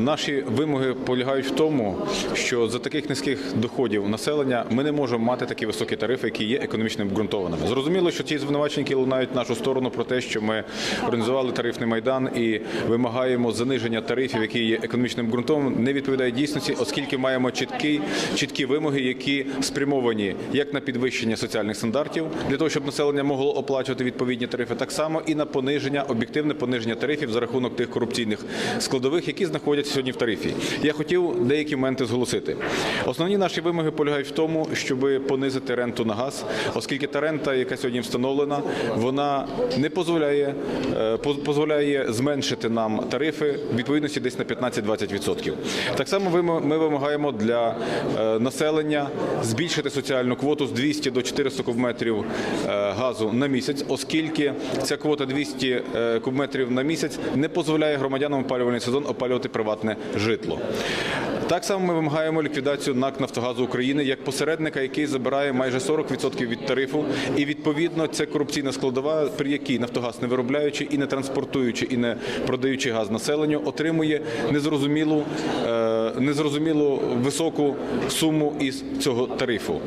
Наші вимоги полягають в тому, що за таких низьких доходів населення ми не можемо мати такі високі тарифи, які є економічно обґрунтованими. Зрозуміло, що ті звинувачення, лунають нашу сторону про те, що ми організували тарифний майдан і вимагаємо заниження тарифів, які є економічно обґрунтованими, не відповідають дійсності, оскільки маємо чіткі, чіткі вимоги, які спрямовані як на підвищення соціальних стандартів для того, щоб населення могло оплачувати відповідні тарифи, так само і на пониження, об'єктивне пониження тарифів за рахунок тих корупційних складових, які знаходяться сьогодні в тарифі. Я хотів деякі моменти зголосити. Основні наші вимоги полягають в тому, щоб понизити ренту на газ, оскільки та рента, яка сьогодні встановлена, вона не дозволяє, е, дозволяє зменшити нам тарифи відповідності десь на 15-20%. Так само ми вимагаємо для е, населення збільшити соціальну квоту з 200 до 400 кубметрів е, газу на місяць, оскільки ця квота 200 е, кубметрів на місяць не дозволяє громадянам опалювальний сезон опалювати приватне житло. Так само ми вимагаємо ліквідацію НАК Нафтогазу України як посередника, який забирає майже 40% від тарифу, і відповідно це корупційна складова, при якій Нафтогаз не виробляючи і не транспортуючи, і не продаючи газ населенню, отримує незрозумілу, е, незрозумілу високу суму із цього тарифу.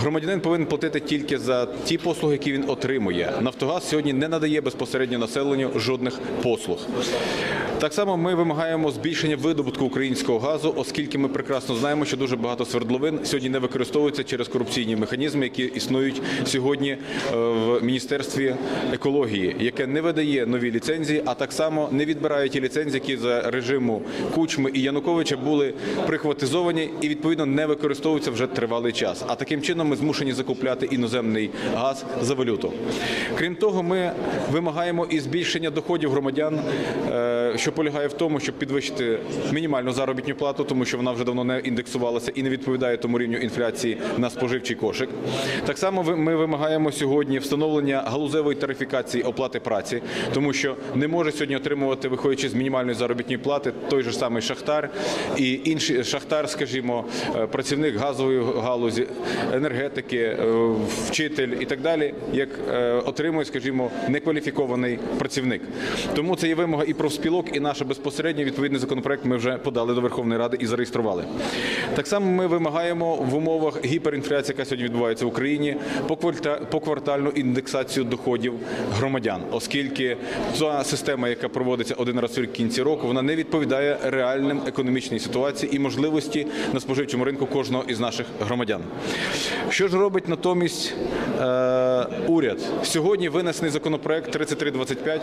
Громадянин повинен платити тільки за ті послуги, які він отримує. Нафтогаз сьогодні не надає безпосередньо населенню жодних послуг. Так само ми вимагаємо збільшення видобутку українського газу, оскільки ми прекрасно знаємо, що дуже багато свердловин сьогодні не використовуються через корупційні механізми, які існують сьогодні е, в міністерстві екології, яке не видає нові ліцензії, а так само не відбирає ті ліцензії, які за режиму Кучми і Януковича були прихватизовані і відповідно не використовуються вже тривалий час. А таким чином ми змушені закупляти іноземний газ за валюту. Крім того, ми вимагаємо і збільшення доходів громадян, е, що полягає в тому, щоб підвищити мінімальну заробітну плату, тому що вона вже давно не індексувалася і не відповідає тому рівню інфляції на споживчий кошик. Так само ми вимагаємо сьогодні встановлення галузевої тарифікації оплати праці, тому що не може сьогодні отримувати, виходячи з мінімальної заробітної плати, той же самий шахтар і інший шахтар, скажімо, е, працівник газової галузі, енергетики, е, вчитель і так далі, як е, отримує, скажімо, некваліфікований працівник. Тому це є вимога і профспілок, і наша безпосередньо відповідний законопроект ми вже подали до Верховної Ради і зареєстрували. Так само ми вимагаємо в умовах гіперінфляції, яка сьогодні відбувається в Україні, покварта- поквартальну індексацію доходів громадян, оскільки ця система, яка проводиться один раз в кінці року, вона не відповідає реальним економічній ситуації і можливості на споживчому ринку кожного із наших громадян. Що ж робить натомість е, уряд? Сьогодні винесений законопроект 3325,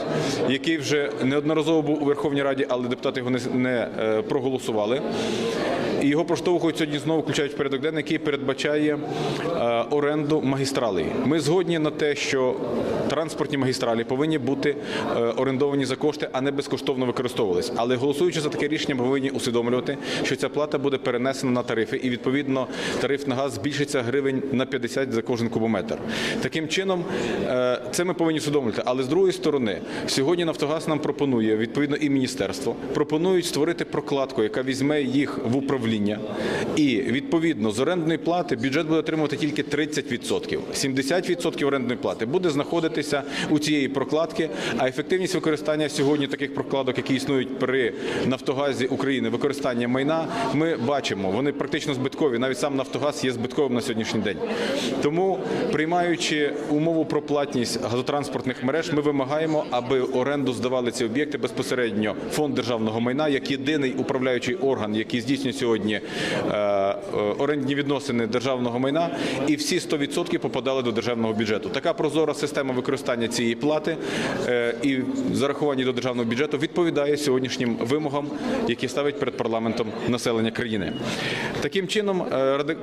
який вже неодноразово був у Верховній Раді, але депутати його не, не е, проголосували. І його проштовхують сьогодні знову включають в порядок денний, який передбачає е, оренду магістралей. Ми згодні на те, що транспортні магістралі повинні бути е, орендовані за кошти, а не безкоштовно використовувались. Але голосуючи за таке рішення, ми повинні усвідомлювати, що ця плата буде перенесена на тарифи, і відповідно тариф на газ збільшиться гривень на 50 за кожен кубометр. Таким чином, е, це ми повинні усвідомлювати. Але з другої сторони, сьогодні Нафтогаз нам пропонує відповідно і міністерство пропонують створити прокладку, яка візьме їх в управління, і відповідно з орендної плати бюджет буде отримувати тільки 30%. 70% орендної плати буде знаходитися у цієї прокладки. А ефективність використання сьогодні таких прокладок, які існують при Нафтогазі України, використання майна, ми бачимо. Вони практично збиткові. Навіть сам Нафтогаз є збитковим на сьогоднішній день. Тому, приймаючи умову про платність газотранспортних мереж, ми вимагаємо, аби оренду здавали ці об'єкти безпосередньо фонд державного майна як єдиний управляючий орган, який здійснює сьогодні е, е, орендні відносини державного майна, і всі 100% попадали до державного бюджету. Така прозора система використання цієї плати е, і зарахування до державного бюджету відповідає сьогоднішнім вимогам, які ставить перед парламентом населення країни. Таким чином,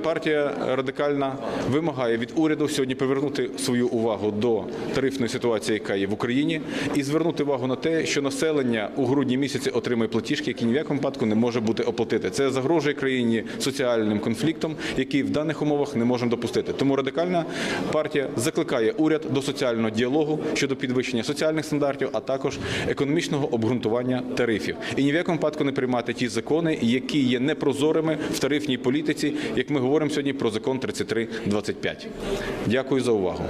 партія радикальна вимагає від уряду сьогодні повернути свою увагу до тарифної ситуації, яка є в Україні, і звернути увагу на те, що населення у грудні місяці отримує платіжки, які ні в якому випадку не може бути оплатити. Це загрожує країні соціальним конфліктом, який в даних умовах не можемо допустити. Тому радикальна партія закликає уряд до соціального діалогу щодо підвищення соціальних стандартів, а також економічного обґрунтування тарифів. І ні в якому випадку не приймати ті закони, які є непрозорими в тарифній політиці, як ми говоримо сьогодні про закон 3325. Дякую за увагу.